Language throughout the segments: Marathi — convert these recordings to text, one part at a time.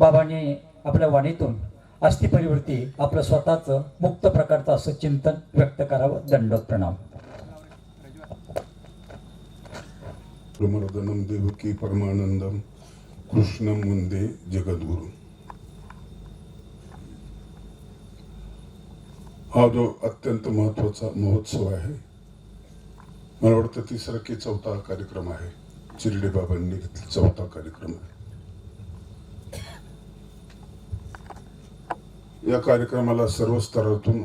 बाबांनी आपल्या वाणीतून अस्थिपरीवरती आपलं स्वतःचं मुक्त प्रकारचं असं चिंतन व्यक्त करावं दंडोत प्रणाम प्रमर्दनम देवकी परमानंदम कृष्णम वंदे जगद्गुरु। हा जो अत्यंत महत्त्वाचा महोत्सव आहे मला वाटतं तिसरा की चौथा कार्यक्रम आहे. चिरडे बाबांनी घेतला चौथा कार्यक्रम आहे. या कार्यक्रमाला सर्व स्तरातून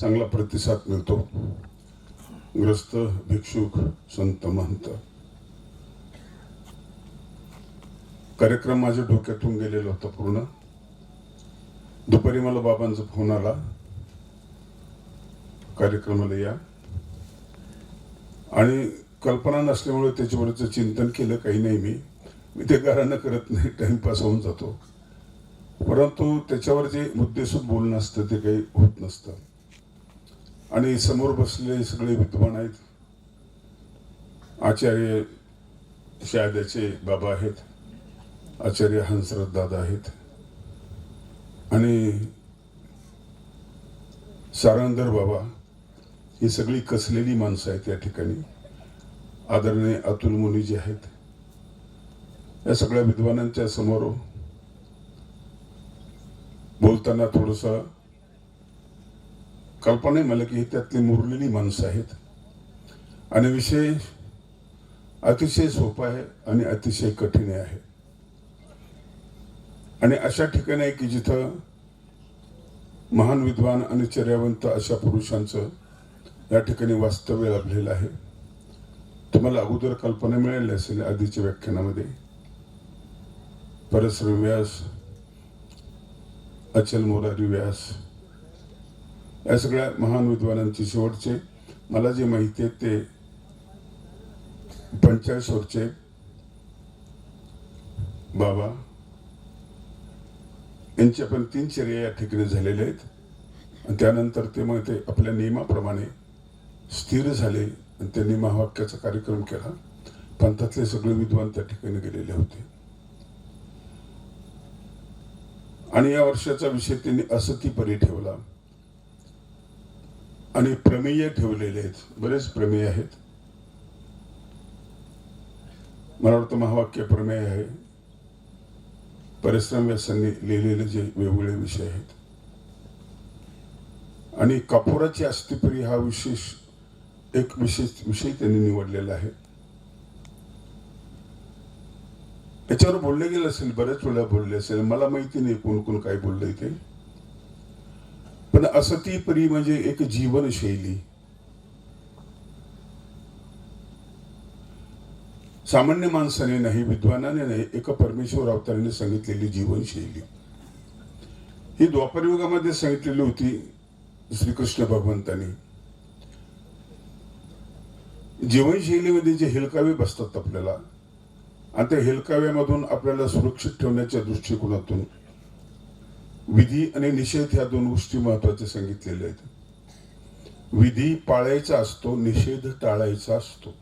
चांगला प्रतिसाद मिळतो. ग्रस्त भिक्षुक संत महंत. कार्यक्रम माझ्या डोक्यातून गेलेला होता पूर्ण. दुपारी मला बाबांचा फोन आला. कार्यक्रमाला या. आणि कल्पना नसल्यामुळे त्याच्यावरचं चिंतन केलं काही नाही मी. मी ते घरानं करत नाही टाइमपास होऊन जातो. परंतु त्याच्यावर जे मुद्देसूद बोलणं असतं ते काही होत नसतं. आणि समोर बसलेले सगळे विद्वान आहेत. आचार्य शहाद्याचे बाबा आहेत. आचार्य हंसरथ दादा आहेत. आणि सारंदर बाबा ही सगळी कसलेली माणसं आहेत या ठिकाणी? आदरणीय अतुल मुनी जे आहेत. या सगळ्या विद्वानांच्या समोर बोलताना थोडस कल्पना आहे मला की त्यातली मुरलेली माणसं आहेत. आणि विषय अतिशय सोपा आहे आणि अतिशय कठीण आहे. आणि अशा ठिकाणी आहे की जिथं महान विद्वान आणि चर्यावंत अशा पुरुषांचं या ठिकाणी वास्तव्य लाभलेलं आहे. तुम्हाला अगोदर कल्पना मिळाली असेल आधीच्या व्याख्यानामध्ये. परश्रम व्यास अचल मोरारी व्यास. या सगळ्या महान विद्वानांचे शेवटचे मला जे माहिती आहे ते पंचाळीस वरचे बाबा यांच्या पण तीन चर्या या ठिकाणी झालेल्या आहेत. आणि त्यानंतर ते मग ते आपल्या नियमाप्रमाणे स्थिर झाले आणि त्यांनी महावाक्याचा कार्यक्रम केला. पंथातले सगळे विद्वान त्या ठिकाणी गेलेले होते. आणि या वर्षाचा विषय त्यांनी असतीपरी ठेवला. आणि प्रमेय ठेवलेले आहेत. बरेच प्रमेय आहेत. मला वाटतं महावाक्य प्रमेय आहे. परिश्रम व्यासांनी लिहिलेले जे वेगवेगळे विषय आहेत. आणि कापुराची अस्थिपरी हा विशेष एक विशेष विषय त्यांनी निवडलेला आहे. याच्यावर बोलले गेले असेल बऱ्याच वेळा बोलले असेल. मला माहिती नाही कोण कोण काय बोललंय ते. पण असती परी म्हणजे एक जीवनशैली. सामान्य माणसाने नाही विद्वानाने नाही एका परमेश्वर अवताराने सांगितलेली जीवनशैली. ही द्वापरयुगामध्ये सांगितलेली होती श्रीकृष्ण भगवंतानी. जीवनशैलीमध्ये जे हेलकावे बसतात आपल्याला आणि त्या हेलकाव्यामधून आपल्याला सुरक्षित ठेवण्याच्या दृष्टिकोनातून विधी आणि निषेध ह्या दोन गोष्टी महत्त्वाच्या सांगितलेल्या आहेत. विधी पाळायचा असतो निषेध टाळायचा असतो.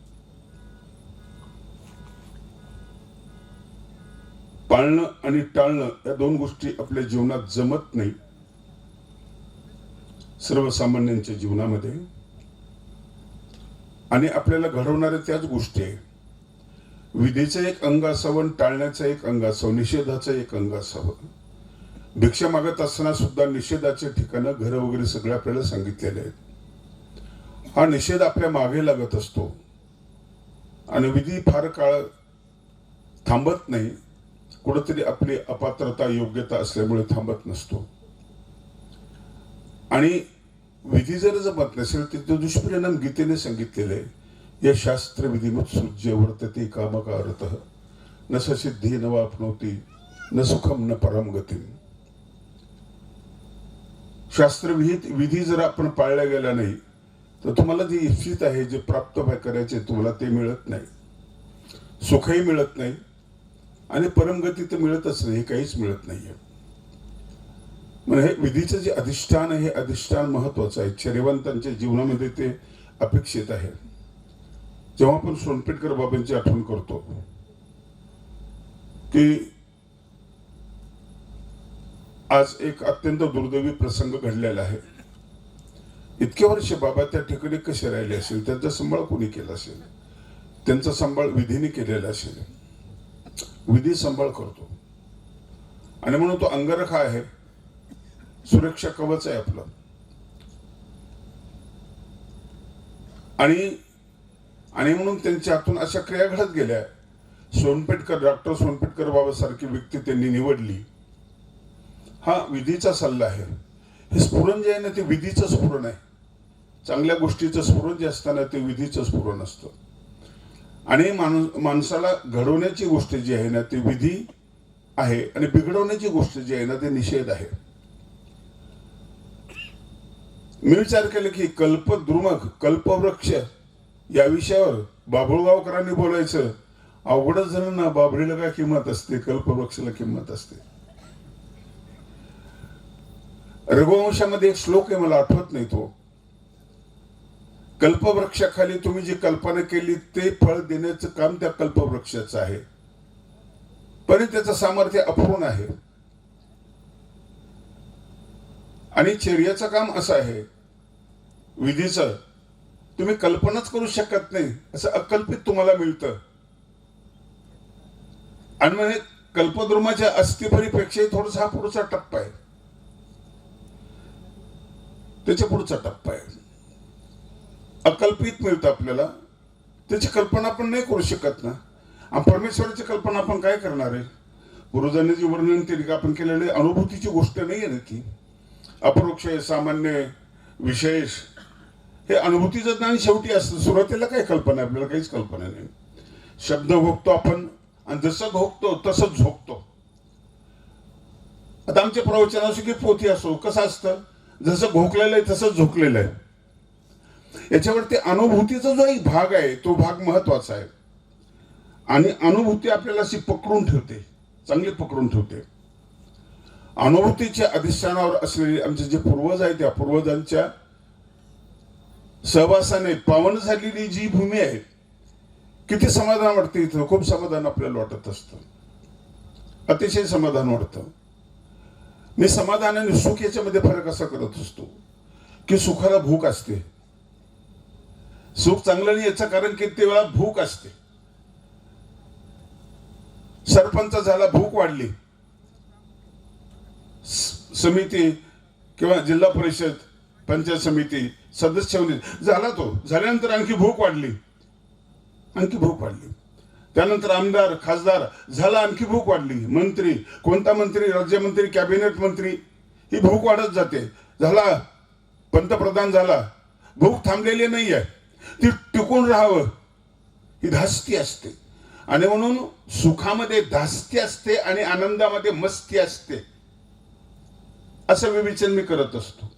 पाळणं आणि टाळणं या दोन गोष्टी आपल्या जीवनात जमत नाही. सर्वसामान्यांच्या जीवनामध्ये. आणि आपल्याला घडवणाऱ्या त्याच गोष्टी आहे विधीचं एक अंग असावं टाळण्याचं एक अंग असावं निषेधाचं एक अंग असावं. भिक्षा मागत असताना सुद्धा निषेधाचे ठिकाणं घरं वगैरे सगळे आपल्याला सांगितलेले आहेत. हा निषेध आपल्या मागे लागत असतो. आणि विधी फार काळ थांबत नाही. कुठंतरी आपली अपात्रता योग्यता असल्यामुळे थांबत नसतो. आणि विधी जर जमत नसेल तर दुष्परिणाम गीतेने सांगितलेले आहे. या शास्त्र विधिमत सूज्य वर्तते कामकारत। न सिद्धी न वापनवती न सुखम न परम गती शास्त्रविहित विधी जर आपण पाळल्या गेला नाही तर तुम्हाला जे इच्छित आहे जे प्राप्त करायचे तुम्हाला ते मिळत नाही. सुखही मिळत नाही आणि परमगती तर मिळतच नाही काहीच मिळत नाहीये. म्हणजे हे विधीचं जे अधिष्ठान आहे हे अधिष्ठान महत्वाचं आहे. शरीवंतांच्या जीवनामध्ये ते अपेक्षित आहे. जेव्हा आपण सोनपेटकर बाबांची आठवण करतो की आज एक अत्यंत दुर्दैवी प्रसंग घडलेला आहे. इतके वर्ष बाबा त्या ठिकाणी कसे राहिले असेल? त्यांचा सांभाळ कोणी केला असेल? त्यांचा सांभाळ विधीने केलेला असेल? विधी सांभाळ करतो. आणि म्हणून तो अंगरखा आहे. सुरक्षा कवच आहे आपलं. आणि आणि म्हणून त्यांच्या हातून अशा क्रिया घडत गेल्या. सोनपेटकर डॉक्टर सोनपेटकर बाबासारखी व्यक्ती त्यांनी निवडली. हा विधीचा सल्ला आहे. हे स्फुरण जे आहे ना ते विधीचं स्फुरण आहे. चांगल्या गोष्टीचं स्फुरण जे असतं ना ते विधीचं स्फुरण असतं. आणि माणूस माणसाला घडवण्याची गोष्ट जी आहे ना ती विधी आहे आणि बिघडवण्याची गोष्ट जी आहे ना ते निषेध आहे. मी विचार केला की कल्पद्रुमक कल्पवृक्ष या विषयावर बाभुळगावकरांनी बोलायचं अवघडच जणांना ना बाबरीला काय किंमत असते? कल्पवृक्षाला किंमत असते. रघुवंशामध्ये एक श्लोक आहे मला आठवत नाही तो. कल्पवृक्षाखाली तुम्ही जी कल्पना केली ते फळ देण्याचं काम त्या कल्पवृक्षाचं आहे. पण त्याचं सामर्थ्य अपूर्ण आहे. आणि चर्याचं काम असं आहे. विधीचं तुम्ही कल्पनाच करू शकत नाही. असं अकल्पित तुम्हाला मिळतं. आणि म्हणजे कल्पद्रुमाच्या अस्थिपरीपेक्षाही थोडासा हा पुढचा टप्पा आहे. त्याच्या पुढचा टप्पा आहे. अकल्पित मिळतं आपल्याला. त्याची कल्पना आपण नाही करू शकत ना. आणि परमेश्वराची कल्पना आपण काय करणार आहे? गुरुजांनी जे वर्णन केले आपण केलेली अनुभूतीची गोष्ट नाही आहे ना ती अपरोक्ष सामान्य विशेष. हे अनुभूतीचं ज्ञान शेवटी असतं सुरुवातीला काही कल्पना आपल्याला काहीच कल्पना नाही. शब्द भोगतो आपण आणि जसं भोगतो तसंच झोकतो आता आमचे प्रवचन असो की पोथी असो कसं असतं? जसं घोकलेलं आहे तसंच झोकलेलं आहे. याच्यावरती अनुभूतीचा जो एक भाग आहे तो भाग महत्त्वाचा आहे. आणि अनुभूती आपल्याला अशी पकडून ठेवते चांगली पकडून ठेवते. अनुभूतीच्या अधिष्ठानावर असलेले आमचे जे पूर्वज आहेत त्या पूर्वजांच्या सहवासाने पावन झालेली जी भूमी आहे किती समाधान वाटते इथं? खूप समाधान आपल्याला वाटत असतं. अतिशय समाधान वाटतं. मी समाधान आणि सुख याच्यामध्ये फरक असा करत असतो की सुखाला भूक असते. सुख चांगलं नाही याचं कारण किती वेळा भूक असते. सरपंच झाला भूक वाढली. समिती किंवा जिल्हा परिषद पंचायत समिती सदस्य होणे झाला तो. झाल्यानंतर आणखी भूक वाढली. आणखी भूक वाढली. त्यानंतर आमदार खासदार झाला आणखी भूक वाढली. मंत्री कोणता मंत्री? राज्यमंत्री कॅबिनेट मंत्री? ही भूक वाढत जाते. झाला. पंतप्रधान झाला. भूक थांबलेली नाही आहे ती टिकून राहावं. ही धास्ती असते. आणि म्हणून सुखामध्ये धास्ती असते आणि आनंदामध्ये मस्ती असते. असं विवेचन मी करत असतो.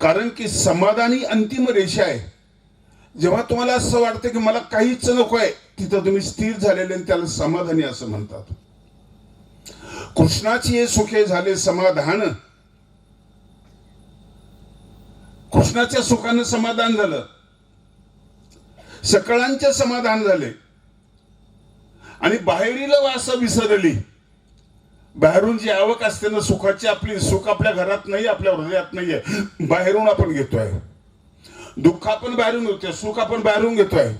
कारण की समाधान ही अंतिम रेषा आहे. जेव्हा तुम्हाला असं वाटतं की मला काहीच नको आहे तिथं तुम्ही स्थिर झालेले आणि त्याला समाधानी असं म्हणतात. कृष्णाची हे सुखे झाले समाधान. कृष्णाच्या सुखानं समाधान झालं. सकळांचे समाधान झाले. आणि बाहेरील वास विसरली. बाहेरून जी आवक असते ना सुखाची आपली सुख आपल्या घरात नाही आपल्या हृदयात नाहीये. बाहेरून आपण घेतोय. दुःख आपण बाहेरून घेतोय सुख आपण बाहेरून घेतोय.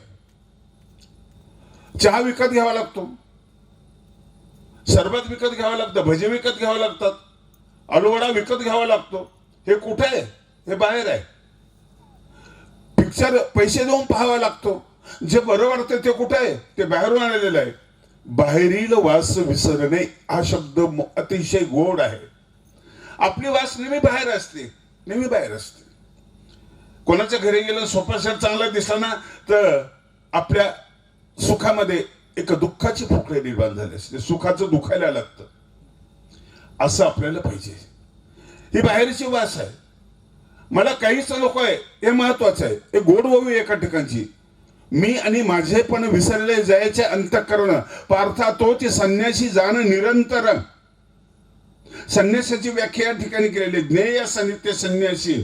चहा विकत घ्यावा लागतो. सरबत विकत घ्यावं लागतं भजे विकत घ्यावं लागतात. आलूवडा विकत घ्यावा लागतो. हे कुठे आहे? हे बाहेर आहे. पिक्चर पैसे देऊन पाहावा लागतो. जे बरं वाटतं ते कुठे आहे? ते बाहेरून आणलेलं आहे. बाहेरील वास विसरणे हा शब्द म- अतिशय गोड आहे. आपली वास नेहमी बाहेर असते नेहमी बाहेर असते. कोणाच्या घरी गेलं सोफा सेट चांगला दिसला ना तर आपल्या सुखामध्ये एक दुःखाची फुकळे निर्माण झाली असते. सुखाचं दुखायला लागतं. असं आपल्याला पाहिजे. ही बाहेरची वास आहे. मला काहीच नको आहे हे महत्वाचं आहे. हे गोड व्हावी एका ठिकाणची. मी आणि माझे पण विसरले जायचे अंतकरण. पार्था तोच संन्यासी जाण निरंतर. संन्यासाची व्याख्या या ठिकाणी केलेली आहे. ज्ञेय सनित्य संन्यासी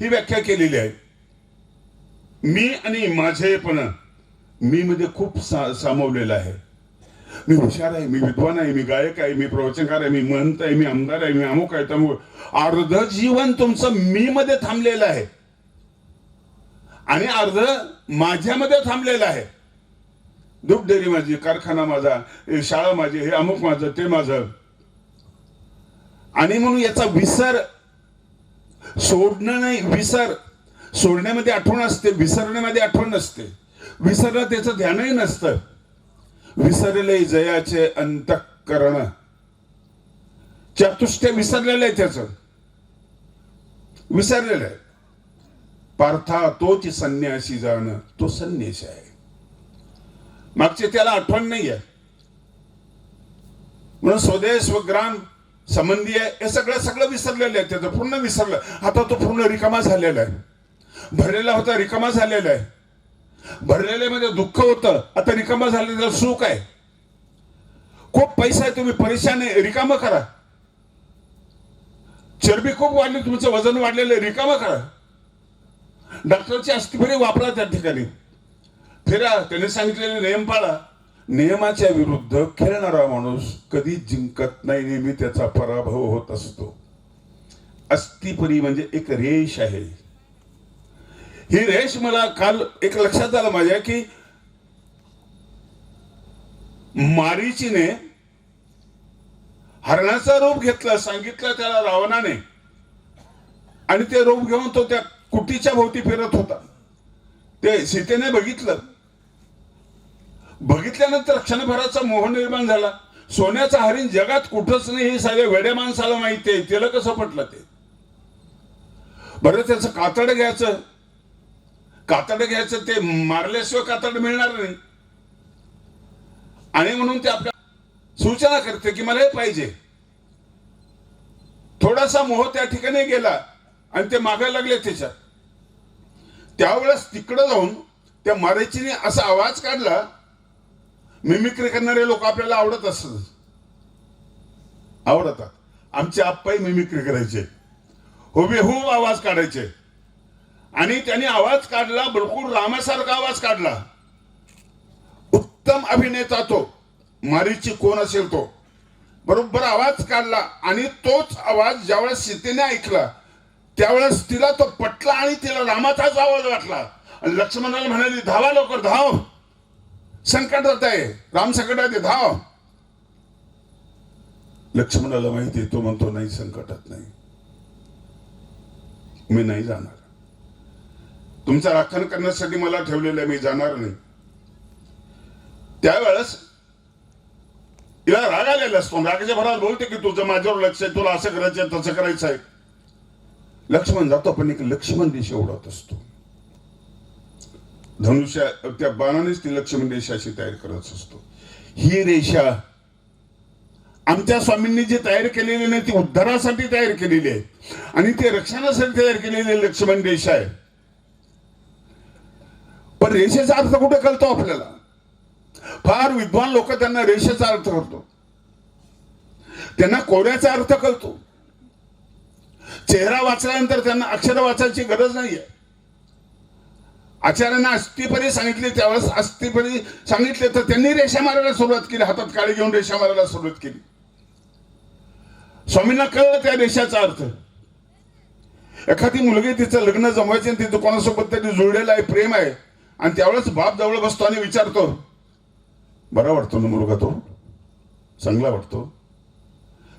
ही व्याख्या केलेली आहे. मी आणि माझे पण मी मध्ये खूप सा सामावलेलं आहे. मी हुशार आहे मी विद्वान आहे मी गायक आहे मी प्रवचनकार आहे मी महंत आहे मी आमदार आहे मी अमुक आहे तमुक अर्ध जीवन तुमचं मी मध्ये थांबलेलं आहे. आणि अर्ध माझ्यामध्ये थांबलेला आहे. दूध डेअरी माझी कारखाना माझा शाळा माझी हे अमुक माझं ते माझं. आणि म्हणून याचा विसर सोडणं नाही विसर. सोडण्यामध्ये आठवण असते विसरण्यामध्ये आठवण नसते. विसरणं त्याचं ध्यानही नसतं. विसरले जयाचे अंतकरण. चतुष्ट विसरलेलं आहे त्याचं. विसरलेलं आहे. पार्था तोच संन्यासी जाणं तो संन्यासी आहे. मागचे त्याला आठवण नाही आहे म्हणून स्वदेश व ग्राम संबंधी आहे हे सगळं सगळं विसरलेलं आहे त्याचं पूर्ण विसरलं. आता तो पूर्ण रिकामा झालेला आहे. भरलेला होता रिकामा झालेला आहे. भरलेल्यामध्ये दुःख होतं आता रिकामा झालेलं सुख आहे. खूप पैसा आहे तुम्ही परेशान आहे रिकामा करा. चरबी खूप वाढली तुमचं वजन वाढलेलं आहे रिकामा करा. डॉक्टरची अस्थिफरी वापरा त्या ठिकाणी. फिरा त्याने सांगितलेले नियम पाळा. नियमाच्या विरुद्ध खेळणारा माणूस कधी जिंकत नाही नेहमी त्याचा पराभव होत असतो. अस्थिपरी म्हणजे एक रेष आहे. ही रेष मला काल एक लक्षात आलं माझ्या की मारीचीने हरणाचा रोप घेतला सांगितलं त्याला रावणाने. आणि ते रोप घेऊन तो त्या कुटीच्या भोवती फिरत होता. ते सीतेने बघितलं. बघितल्यानंतर क्षणभराचा मोह निर्माण झाला. सोन्याचा हरिण जगात कुठंच नाही हे सगळे वेड्या माणसाला माहिती आहे. त्याला कसं पटलं ते? बरं त्याचं कातड घ्यायचं. कातड घ्यायचं ते मारल्याशिवाय कातड मिळणार नाही. आणि म्हणून ते आपल्या सूचना करते की मला हे पाहिजे. थोडासा मोह त्या ठिकाणी गेला आणि ते मागायला लागले त्याच्यात. त्यावेळेस तिकडं जाऊन त्या मराठीने असा आवाज काढला मिमिक्री करणारे लोक आपल्याला आवडत असत आवडतात. आमचे आप्पाही मिमिक्री करायचे. हुबेहूब आवाज काढायचे. आणि त्यांनी आवाज काढला बिलकुल रामासारखा आवाज काढला. उत्तम अभिनेता तो. मारीची कोण असेल तो? बरोबर आवाज काढला आणि तोच आवाज ज्यावेळेस सीतेने ऐकला त्यावेळेस तिला तो पटला आणि तिला रामाचाच आवाज वाटला. आणि लक्ष्मणाला म्हणाली धावा लवकर धाव. संकटात आहे. राम संकटात धाव. लक्ष्मणाला माहिती आहे, तो म्हणतो नाही संकटात नाही. मी नाही जाणार. तुमचं राखण करण्यासाठी मला ठेवलेलं आहे मी जाणार नाही. त्यावेळेस तिला राग आलेला असतो. रागाच्या भरात बोलते की तुझं माझ्यावर लक्ष आहे तुला असं करायचं आहे, तसं करायचं आहे. लक्ष्मण जातो पण एक लक्ष्मण देशी उडवत असतो. धनुष्या त्या बाणानेच ती लक्ष्मण रेषाची तयार करत असतो. ही रेषा आमच्या स्वामींनी जी तयार केलेली नाही ती उद्धारासाठी तयार केलेली आहे. आणि ते रक्षणासाठी तयार केलेली लक्ष्मण रेषा आहे. पण रेषेचा अर्थ कुठे कळतो आपल्याला? फार विद्वान लोक त्यांना रेषेचा अर्थ करतो. त्यांना कोऱ्याचा अर्थ कळतो. चेहरा वाचल्यानंतर त्यांना अक्षर वाचायची गरज नाहीये. आचार्यांना अस्थिपरी सांगितली त्यावेळेस अस्थिपरी सांगितले तर त्यांनी रेषा मारायला सुरुवात केली हातात काळी घेऊन रेषा मारायला सुरुवात केली. स्वामींना कळलं त्या रेषाचा अर्थ. एखादी मुलगी तिचं लग्न जमवायचे आणि तिथं कोणासोबत तरी जुळलेलं आहे प्रेम आहे आणि त्यावेळेस बाप जवळ बसतो आणि विचारतो बरा वाटतो ना मुलगा तो? चांगला वाटतो?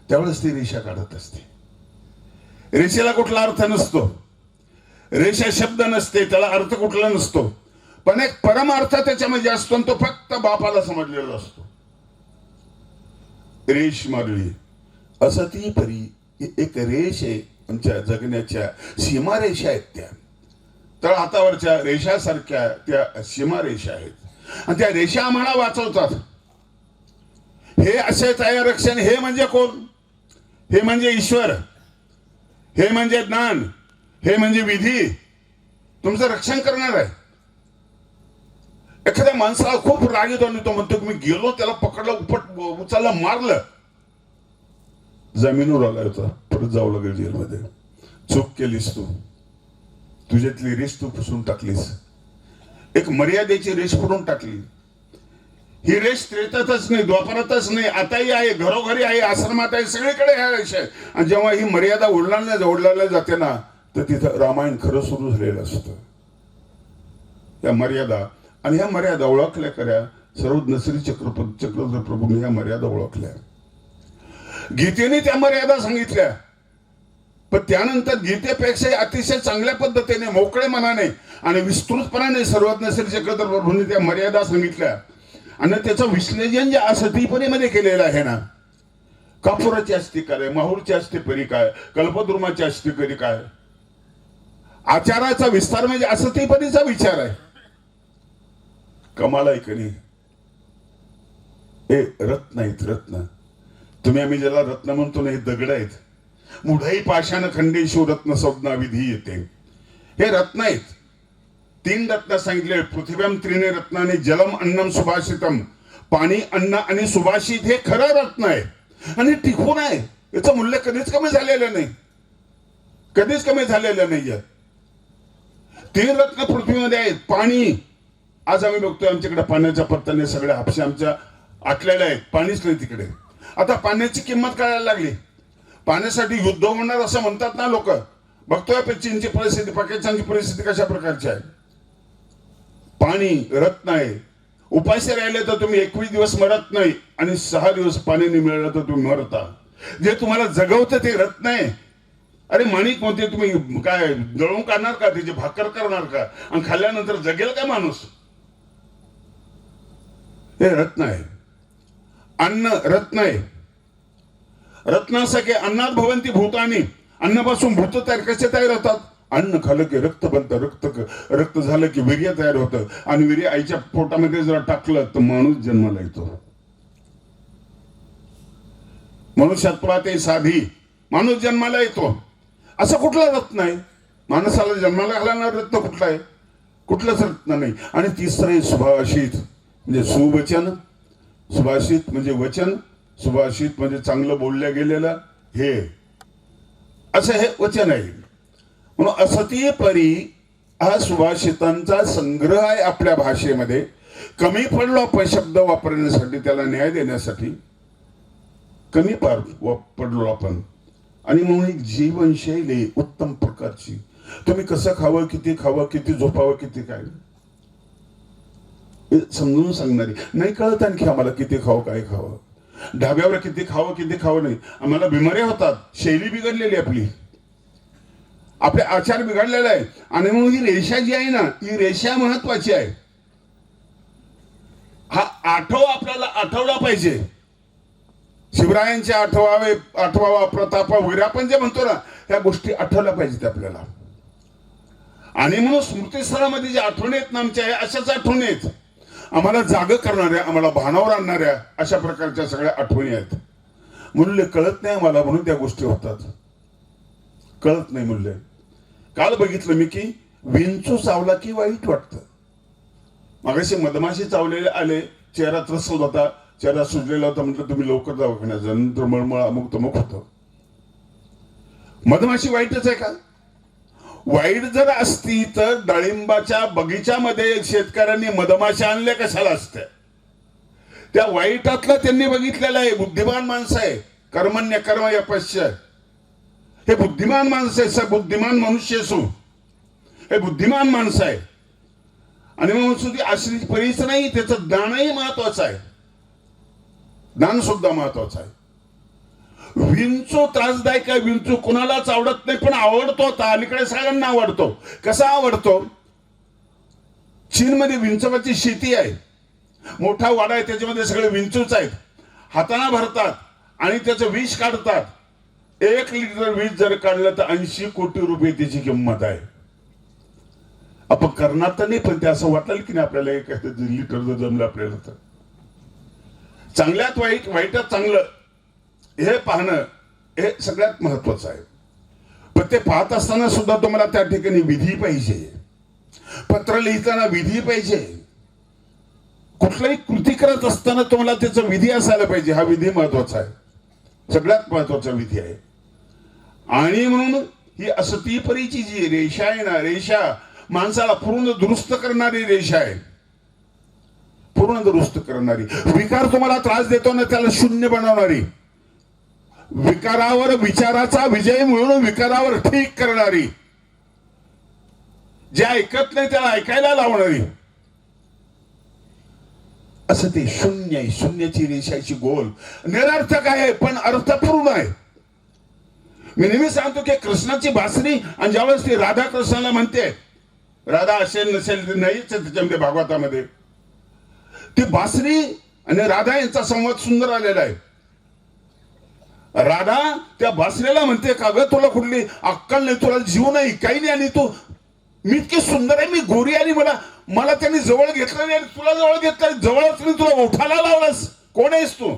त्यावेळेस ती रेषा काढत असते. रेषेला कुठला अर्थ नसतो. रेषा शब्द नसते त्याला अर्थ कुठला नसतो. पण एक परमार्थ त्याच्यामध्ये असतो आणि तो फक्त बापाला समजलेला असतो. रेष मारली असं ती परी एक रेष आहे आमच्या जगण्याच्या सीमारेषा आहेत त्या. तर हातावरच्या रेषासारख्या त्या सीमारेषा आहेत. आणि त्या रेषा आम्हाला वाचवतात. हे असेच आहे रक्षण हे म्हणजे कोण? हे म्हणजे ईश्वर. हे म्हणजे ज्ञान हे म्हणजे विधी. तुमचं रक्षण करणार आहे. एखाद्या माणसाला खूप राग येतो आणि तो म्हणतो की मी गेलो त्याला पकडलं उपट उचललं मारलं. जमिनीवर आला होता परत जावं लागेल जेलमध्ये. चूक केलीस तू. तुझ्यातली रेस तू पुसून टाकलीस. एक मर्यादेची रेस पडून टाकली. ही रेष त्रेतातच नाही द्वापरातच नाही आताही आहे घरोघरी आहे आश्रमात आहे सगळीकडे हा रेष आहे. आणि जेव्हा ही मर्यादा ओढलाल्या ओढलायला जाते ना तर तिथं रामायण खरं सुरू झालेलं असतं. या मर्यादा आणि ह्या मर्यादा ओळखल्या खऱ्या सर्व नसरी चक्रपती चक्रधर प्रभूने ह्या मर्यादा ओळखल्या. गीतेने त्या मर्यादा सांगितल्या. पण त्यानंतर गीतेपेक्षा अतिशय चांगल्या पद्धतीने मोकळे मनाने आणि विस्तृतपणाने सर्वज्ञ श्री चक्रधर प्रभूंनी त्या मर्यादा सांगितल्या. आणि त्याचं विश्लेषण जे असतीपरीमध्ये केलेलं आहे ना कापुराची असते काय माहूरची असते परी काय कल्पद्रुमाची असते करी काय आचाराचा विस्तार म्हणजे असतीपरीचा विचार आहे. कमाल आहे की हे रत्न आहेत रत्न. तुम्ही आम्ही ज्याला रत्न म्हणतो ना हे दगड आहेत. मुढाई पाषाण खंडेशू रत्न संज्ञा विधी येते. हे रत्न आहेत. तीन रत्न सांगितले. पृथ्वीम त्रिने रत्नाने जलम अन्नम सुभाषितम. पाणी अन्न आणि सुभाषित हे खरं रत्न आहे. आणि टिकून आहे. याचं मूल्य कधीच कमी झालेलं नाही. कधीच कमी झालेलं नाहीये. तीन रत्न पृथ्वीमध्ये आहेत. पाणी. आज आम्ही बघतोय आमच्याकडे पाण्याच्या पत्त्याने सगळ्या हापशे आमच्या आटलेल्या आहेत. पाणीच नाही तिकडे. आता पाण्याची किंमत कळायला लागली. पाण्यासाठी युद्ध होणार असं म्हणतात ना लोक. बघतोय आपण चीनची परिस्थिती पाकिस्तानची परिस्थिती कशा प्रकारची आहे. पाणी रत्न आहे उपाशी राहिले तर तुम्ही एकवीस दिवस मरत नाही आणि सहा दिवस पाण्याने मिळालं तर तुम्ही मरता. जे तुम्हाला जगवतं ते रत्न आहे अरे माणिक म्हणते तुम्ही काय दळून काढणार का? त्याची भाकर करणार का? आणि खाल्ल्यानंतर जगेल का माणूस? हे रत्न आहे अन्न रत्न आहे रत्नासारखे अन्नात भवंती भूतानी. अन्नापासून भूत तयार कसे तयार होतात? अन्न खाल्लं की रक्त बनतं रक्त रक्त झालं की वीर्य तयार होतं. आणि वीर्य आईच्या पोटामध्ये जर टाकलं तर माणूस जन्माला येतो. मनुष्यात ते साधी माणूस जन्माला येतो. असं कुठला रत्न आहे? माणसाला जन्माला घालणार रत्न कुठलं आहे? कुठलंच रत्न नाही. आणि तिसरं आहे सुभाषित. म्हणजे सुवचन. सुभाषित म्हणजे वचन. सुभाषित म्हणजे चांगलं बोलल्या गेलेलं. हे. असं हे वचन आहे. म्हणून असती परी हा सुभाषितांचा संग्रह आहे आपल्या भाषेमध्ये. कमी पडलो आपण शब्द वापरण्यासाठी त्याला न्याय देण्यासाठी. कमी पार पडलो आपण. आणि म्हणून एक जीवनशैली उत्तम प्रकारची. तुम्ही कसं खावं किती खावं किती झोपावं किती काय? समजून सांगणारी. नाही कळत आणखी आम्हाला किती खावं काय खावं. ढाब्यावर किती खावं किती खावं नाही. आम्हाला बिमाऱ्या होतात. शैली बिघडलेली आपली. आपले आचार बिघडलेला आहे. आणि म्हणून ही रेषा जी आहे ना ही रेषा महत्वाची आहे. हा आठव आपल्याला आठवला पाहिजे. शिवरायांचे आठवावे आठवावा प्रतापा वगैरे आपण जे म्हणतो ना त्या गोष्टी आठवल्या पाहिजेत आपल्याला. आणि म्हणून स्मृतीस्थळामध्ये जे आठवणी आहेत ना आमच्या अशाच आठवणी आहेत. आम्हाला जाग करणाऱ्या आम्हाला भानावर आणणाऱ्या अशा प्रकारच्या सगळ्या आठवणी आहेत. मूल्य कळत नाही आम्हाला म्हणून त्या गोष्टी होतात. कळत नाही मूल्य काल बघितलं मी की विंचू चावला की वाईट वाटतं. मागाशी मधमाशी चावलेले आले चेहरा त्रस्त होता चेहरा सुजलेला होता म्हटलं तुम्ही लवकर दवाखान्यात जा. नंतर मळमळ अमुक तमुक होत. मधमाशी वाईटच आहे का? वाईट जर असती तर डाळिंबाच्या बगीच्यामध्ये शेतकऱ्यांनी मधमाशा आणल्या कशाला असत्या? त्या वाईटातलं त्यांनी बघितलेलं आहे. बुद्धिमान माणसं आहे. कर्मण्य कर्म या पश्य हे बुद्धिमान माणसं आहेत स बुद्धिमान मनुष्य असो. हे बुद्धिमान माणसं आहे आणि मग सुधी आश्रित नाही त्याचं ज्ञानही महत्वाचं आहे. ज्ञान सुद्धा महत्वाचं आहे. विंचू त्रासदायक आहे विंचू कुणालाच आवडत नाही पण आवडतो आता. अलीकडे सगळ्यांना आवडतो. कसा आवडतो? चीनमध्ये विंचवाची शेती आहे. मोठा वाडा आहे त्याच्यामध्ये सगळे विंचूच आहेत. हाताना भरतात आणि त्याचं विष काढतात. एक लिटर वीज जर काढलं तर ऐंशी कोटी रुपये त्याची किंमत आहे. आपण करणार तर नाही पण ते असं वाटेल की नाही आपल्याला एक लिटर जर जमलं आपल्याला तर. चांगल्यात वाईट वाईटात चांगलं. हे पाहणं हे सगळ्यात महत्वाचं आहे. पण ते पाहत असताना सुद्धा तुम्हाला त्या ठिकाणी विधी पाहिजे. पत्र लिहिताना विधी पाहिजे. कुठलाही कृती करत असताना तुम्हाला त्याचा विधी असायला पाहिजे. हा विधी महत्त्वाचा आहे. सगळ्यात महत्त्वाचा विधी आहे. आणि म्हणून ही असतीपरीची जी रेषा आहे ना रेषा माणसाला पूर्ण दुरुस्त करणारी रेषा आहे. पूर्ण दुरुस्त करणारी. विकार तुम्हाला त्रास देतो ना त्याला शून्य बनवणारी. विकारावर विचाराचा विजय मिळवून विकारावर ठीक करणारी. जे ऐकत नाही त्याला ऐकायला लावणारी. असं ते शून्य आहे. शून्याची रेषाची गोल. निरर्थक आहे पण अर्थपूर्ण आहे. मी नेहमी सांगतो की कृष्णाची भासरी आणि ज्यावेळेस ती राधा कृष्णाला म्हणते राधा असेल नसेल नाहीच त्याच्यामध्ये म्हणजे भागवतामध्ये. ती भासणी आणि राधा यांचा संवाद सुंदर आलेला आहे. राधा त्या भासरेला म्हणते का ग तुला कुठली अक्कल नाही तुला जीव नाही काही नाही आणि तू मी इतकी सुंदर आहे मी गोरी आणि मला मला त्यांनी जवळ घेतलं नाही आणि तुला जवळ घेतलं जवळच मी तुला उठायला लावलास. कोण आहेस तू?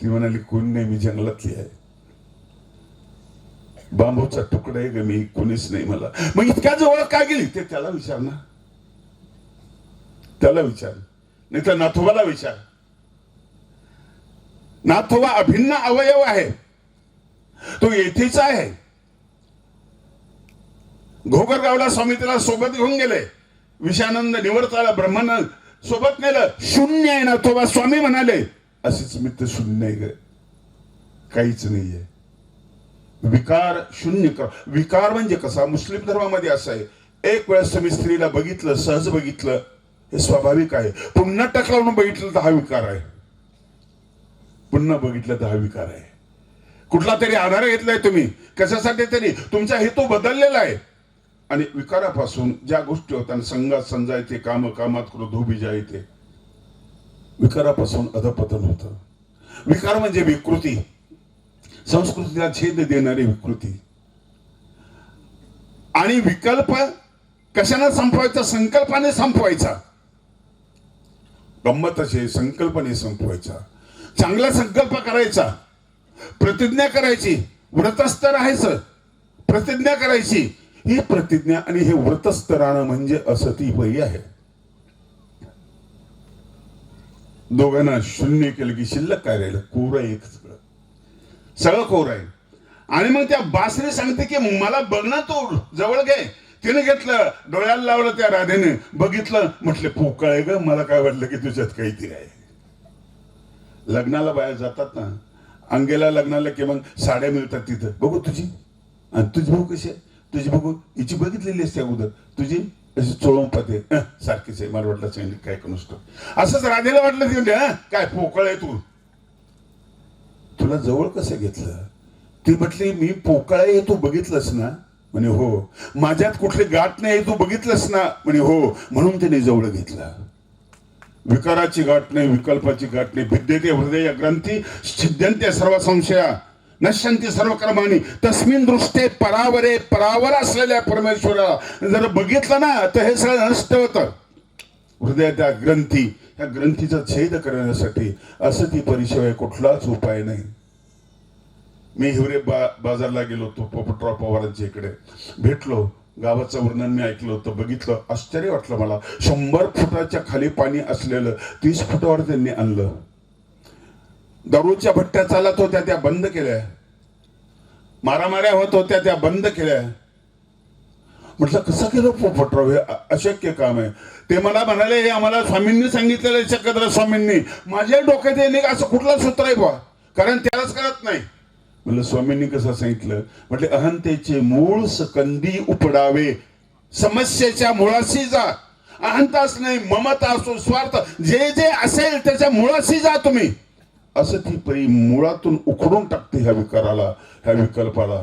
ती म्हणाली कोण नाही मी जंगलातली आहे. बांबूचा तुकडा आहे ग मी कोणीच नाही मला. मग इतक्या जवळ काय गेली? ते त्याला विचार ना. त्याला विचार. नाही तर नाथोबाला विचार. नाथोबा अभिन्न अवयव आहे. तो येथेचा आहे. घोगरगावला स्वामी त्याला सोबत घेऊन गेले. विषानंद निवर्ताला ब्रह्मानंद सोबत नेलं. शून्य आहे नाथोबा स्वामी म्हणाले. असेच मित्र शून्य आहे ग. काहीच नाहीये. विकार शून्य कर. विकार म्हणजे कसा? मुस्लिम धर्मामध्ये असं आहे. एक वेळेस तुम्ही स्त्रीला बघितलं सहज बघितलं हे स्वाभाविक आहे. पुन्हा टकलावून बघितलं तर हा विकार आहे. पुन्हा बघितलं तर हा विकार आहे. कुठला तरी आधार घेतलाय तुम्ही. कशासाठी तरी? तुमचा हेतू बदललेला आहे. आणि विकारापासून ज्या गोष्टी होतात संघात समजा येते काम कामात क्रोधोबीजा येते विकारापासून अधपतन होतं. विकार म्हणजे विकृती. संस्कृतीला छेद देणारी विकृती. आणि विकल्प कशाने संपवायचा? संकल्पाने संपवायचा. गंमत असे संकल्पने संपवायचा. चांगला संकल्प करायचा. प्रतिज्ञा करायची. व्रतस्थ राहायचं. प्रतिज्ञा करायची. ही प्रतिज्ञा आणि हे व्रतस्थ राहणं म्हणजे असं ती वही आहे. दोघांना शून्य केलं की शिल्लक काय राहिलं? कोर एक सगळं खोर आहे. आणि मग त्या बासरी सांगते की मला बघ ना तू जवळ घे. तिने घेतलं डोळ्याला लावलं त्या राधेने. बघितलं म्हटले पोकळ आहे ग मला काय वाटलं की तुझ्यात काहीतरी आहे. लग्नाला बाहेर जातात ना अंगेला लग्नाला की मग साड्या मिळतात तिथं. बघू तुझी. आणि तुझी बघू कशी आहे? तुझी बघू हिची बघितलेली असते अगोदर. तुझी अशी चोळून पते सारखीच आहे मला वाटलं सांगितलं काय करू नसतो असंच राधेला वाटलं ती काय पोकळ आहे तू. तुला जवळ कसं घेतलं? ती म्हटली मी पोकळा आहे तू बघितलंस ना? म्हणे हो. माझ्यात कुठली गाठ नाही तू बघितलंस ना? म्हणे हो. म्हणून त्याने जवळ घेतलं. विकाराची गाठ नाही विकल्पाची गाठ नाही. भिद्यते हृदय ग्रंथी छिद्यंते सर्व संशया नश्यंती सर्व कर्माने तस्मिन दृष्टे परावरे परावर असलेल्या परमेश्वराला. जर बघितलं ना तर हे सगळं नष्ट होतं. हृदयाच्या ग्रंथी ह्या ग्रंथीचा छेद करण्यासाठी असं ती परिचय कुठलाच उपाय नाही. मी हिवरे बा बाजारला गेलो होतो पोपटराव पवारांच्या इकडे. भेटलो गावाचं वर्णन मी ऐकलं होतं बघितलं आश्चर्य वाटलं मला. शंभर फुटाच्या खाली पाणी असलेलं तीस फुटावर त्यांनी आणलं. दररोजच्या भट्ट्या चालत होत्या त्या बंद केल्या. मारामाऱ्या होत होत्या त्या बंद केल्या. म्हटलं कसं केलं पोपटराव? हे अशक्य काम आहे. ते मला म्हणाले हे आम्हाला स्वामींनी सांगितलेलं आहे स्वामींनी. माझ्या डोक्यात येणे असं कुठला सूत्र आहे बा कारण त्यालाच कळत नाही. म्हणलं स्वामींनी कसं सांगितलं? म्हटले अहंतेचे मूळ सकंदी उपडावे समस्येच्या मुळाशी जा. अहंताच नाही ममता असो स्वार्थ जे जे असेल त्याच्या मुळाशी जा तुम्ही. असं ती परी मुळातून उखडून टाकते ह्या विकाराला ह्या विकल्पाला.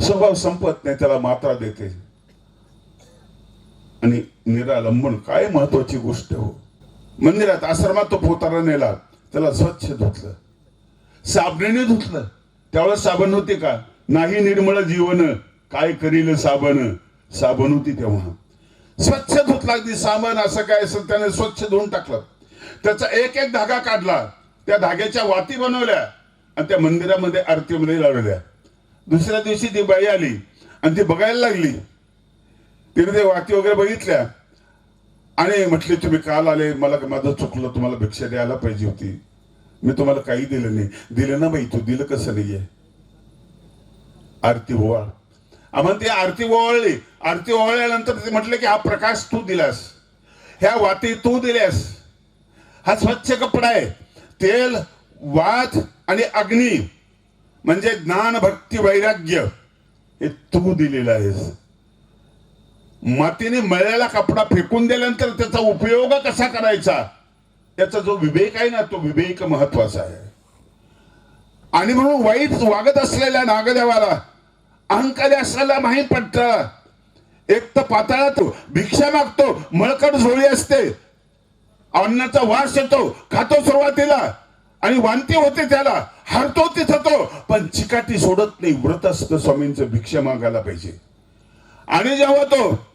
स्वभाव संपत नाही त्याला मात्रा देते. आणि निरालंबन काय महत्वाची गोष्ट हो? मंदिरात आश्रमात तो पोतारा नेला त्याला स्वच्छ धुतलं. साबणीने धुतलं. त्यावेळेस साबण होती का? नाही निर्मळ जीवन काय करील साबण? साबण होती तेव्हा. स्वच्छ धुतला अगदी साबण असं काय असेल त्याने स्वच्छ धुवून टाकलं. त्याचा एक एक धागा काढला. त्या धाग्याच्या वाती बनवल्या आणि त्या मंदिरामध्ये आरतीमध्ये लावल्या. दुसऱ्या दिवशी ती बाई आली आणि ती बघायला लागली. तिने ते वाती वगैरे बघितल्या. आणि म्हटले तुम्ही काल आले मला माझं चुकलं तुम्हाला भिक्षा द्यायला पाहिजे होती. मी तुम्हाला काही दिलं नाही. दिलं ना बाई तू दिलं कसं नाहीये? आरती ओवाळ. आम्हाला ती आरती ओवाळली. आरती ओवाळल्यानंतर ते म्हटलं की हा प्रकाश तू दिलास. ह्या वाती तू दिल्यास. हा स्वच्छ कपडा आहे. तेल वात आणि अग्नी म्हणजे ज्ञान भक्ती वैराग्य हे तू दिलेलं आहेस. मातीने मळलेला कपडा फेकून दिल्यानंतर त्याचा उपयोग कसा करायचा? त्याचा जो विवेक आहे ना तो विवेक महत्त्वाचा आहे. आणि म्हणून वाईट वागत असलेल्या नागदेवाला अहंकारी असलेला माहीत पडत. एक तर पाताळात भिक्षा मागतो मळकट झोळी असते. अन्नाचा वास येतो खातो सुरुवातीला. आणि वांती होते त्याला हरतो तिथं तो. पण चिकाटी सोडत नाही व्रत असतं स्वामींचं भिक्षा मागायला पाहिजे. आणि जेव्हा तो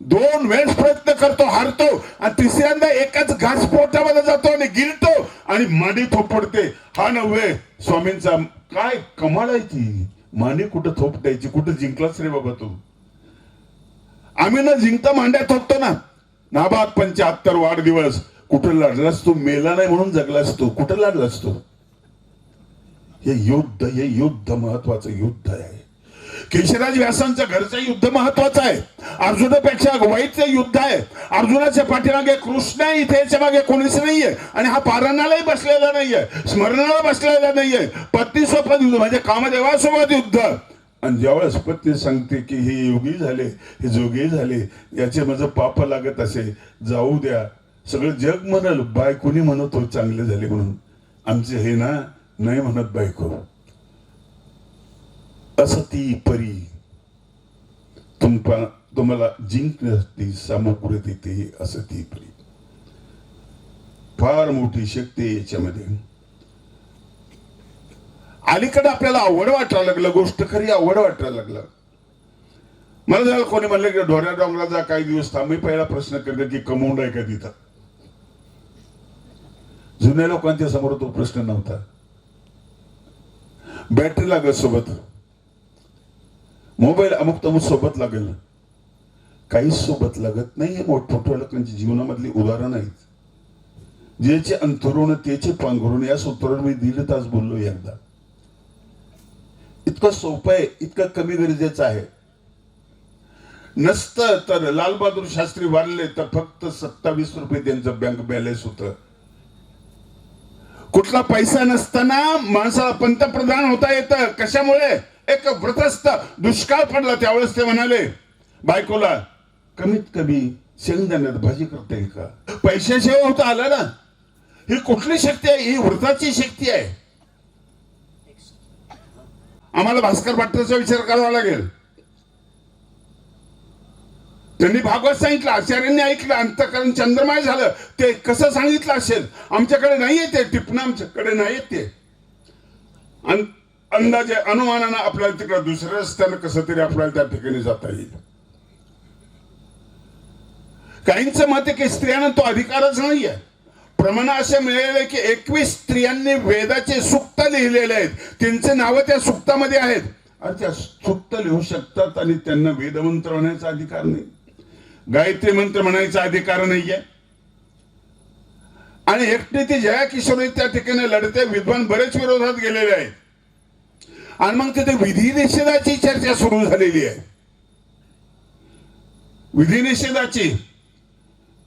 दोन वेळेस प्रयत्न करतो हारतो आणि तिसऱ्यांदा एकाच घास पोटामध्ये जातो आणि गिरतो आणि मांडी थोपडते हा नव्हे. स्वामींचा काय कमालायची मांडी कुठं थोपटायची कुठं जिंकलाच रे बाबा तू? आम्ही ना जिंकता मांड्या थोपतो ना. नाबाद पंच्याहत्तर वाढदिवस. कुठं लढलास तू? मेला नाही म्हणून जगलास तू. कुठं लढलास तू? हे युद्ध हे युद्ध महत्वाचं युद्ध आहे. केशराज व्यासांचं घरचं युद्ध महत्वाचं आहे. अर्जुनापेक्षा वाईटचं युद्ध आहे. अर्जुनाच्या पाठीमागे कृष्ण आहे इथे याच्या मागे कोणीच नाहीये. आणि हा पारणालाही बसलेला नाहीये स्मरणाला बसलेला नाहीये. पत्नीसोबत युद्ध म्हणजे कामदेवासोबत युद्ध. आणि ज्यावेळेस पत्नी सांगते की हे योगी झाले हे जोगी झाले याचे माझं पाप लागत असे जाऊ द्या. सगळं जग म्हणाल बायकोनी म्हणत हो चांगले झाले म्हणून. आमचे हे ना नाही म्हणत बायको. असती परी तुमपा तुम्हाला जिंकण्यासाठी सामोपडत देते असती परी. फार मोठी शक्ती याच्यामध्ये. अलीकडे आपल्याला आवड वाटायला लागलं गोष्ट खरी आवड वाटायला लागलं. मला झालं कोणी म्हणलं की ढोऱ्या डोंगराचा काही दिवस थांब मी पहिला प्रश्न करतो की कमवून आहे का तिथं? जुन्या लोकांच्या समोर तो प्रश्न नव्हता. बॅटरी लागत सोबत. मोबाईल अमुक तमुक सोबत लागेल. काहीच सोबत लागत नाही मोठमोठ्या लोकांची म्हणजे जीवनामधली उदाहरण आहेत. ज्याचे अंतरुण त्याचे पांघरुण या सूत्रावर मी दीड तास बोललो एकदा. इतकं सोपं आहे इतकं कमी गरजेचं आहे. नसतं तर लालबहादूर शास्त्री वारले तर फक्त सत्तावीस रुपये त्यांचं बँक बॅलन्स होतं. कुठला पैसा नसताना माणसाला पंतप्रधान होता येतं. कशामुळे? एक व्रतस्थ दुष्काळ पडला त्यावेळेस ते म्हणाले बायकोला कमीत कमी शेंगदाण्यात भाजी करता येईल का? पैशाशिवाय होता आला ना. ही कुठली शक्ती आहे? ही व्रताची शक्ती आहे. आम्हाला भास्कर भट्टाचा विचार करावा लागेल. त्यांनी भागवत सांगितलं आचार्यांनी ऐकलं अंतकरण चंद्रमाय झालं. ते कसं सांगितलं असेल? आमच्याकडे नाहीये ते टिपणं आमच्याकडे नाही ते. अंदाजे अनुमानानं आपल्याला तिकडे दुसऱ्या रस्त्यानं कसं तरी आपल्याला त्या ठिकाणी जाता येईल. काहींचं मत आहे की स्त्रियांना तो अधिकारच नाहीये. प्रमाण असे मिळाले की एकवीस स्त्रियांनी वेदाचे सुक्त लिहिलेले आहेत. त्यांचे नावं त्या सुक्तामध्ये आहेत. अरे त्या सुक्त लिहू शकतात आणि त्यांना वेदमंत्र म्हणण्याचा अधिकार नाही. गायत्री मंत्र म्हणायचा अधिकार नाहीये. आणि एकटी ती जया किशोरी त्या ठिकाणी लढते. विद्वान बरेच विरोधात गेलेले आहेत. आणि मग तिथे विधी निषेधाची चर्चा सुरू झालेली आहे. विधी निषेधाची.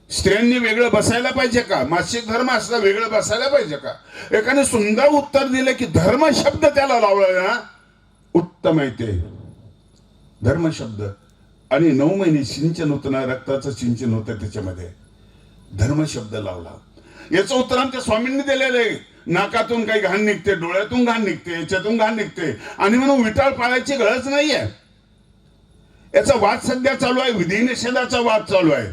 स्त्रियांनी वेगळं बसायला पाहिजे का? मासिक धर्म असला वेगळं बसायला पाहिजे का? एकाने सुंदर उत्तर दिलं की धर्म शब्द त्याला लावला ना? उत्तम आहे ते. धर्म शब्द. आणि नऊ महिने सिंचन होतं ना रक्ताचं सिंचन होतं त्याच्यामध्ये. धर्म शब्द लावला. याचं उत्तर आमच्या स्वामींनी दिलेलं आहे. नाकातून काही घाण निघते डोळ्यातून घाण निघते याच्यातून घाण निघते. आणि म्हणून विटाळ पाळायची गरज नाहीये. याचा वाद सध्या चालू आहे विधी निषेधाचा वाद चालू आहे.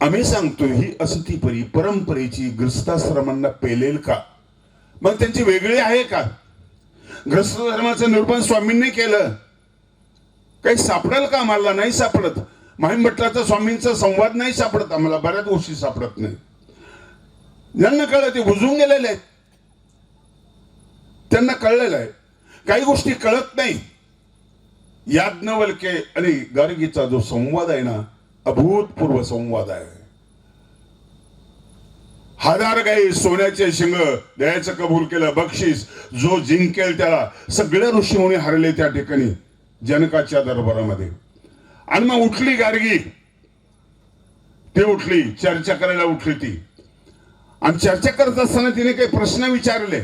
आम्ही सांगतो ही असती परी परंपरेची ग्रस्ताश्रमांना पेलेल का? मग त्यांची वेगळी आहे का? ग्रस्त धर्माचं निरूपण स्वामींनी केलं. काही सापडेल का आम्हाला? नाही सापडत. महिमभट्टाचा स्वामींचा संवाद नाही सापडत आम्हाला. बऱ्याच गोष्टी सापडत नाही ज्यांना कळलं ते बुजून गेलेले आहेत त्यांना कळलेलं आहे काही गोष्टी कळत नाही याज्ञवल्के आणि गार्गीचा जो संवाद आहे ना अभूतपूर्व संवाद आहे हजार गाई सोन्याचे शिंग द्यायचं कबूल केलं बक्षीस जो जिंकेल त्याला सगळे ऋषीमुनी हरले त्या ठिकाणी जनकाच्या दरबारामध्ये आणि मग उठली गार्गी ते उठली चर्चा करायला उठली ती आणि चर्चा करत असताना तिने काही प्रश्न विचारले.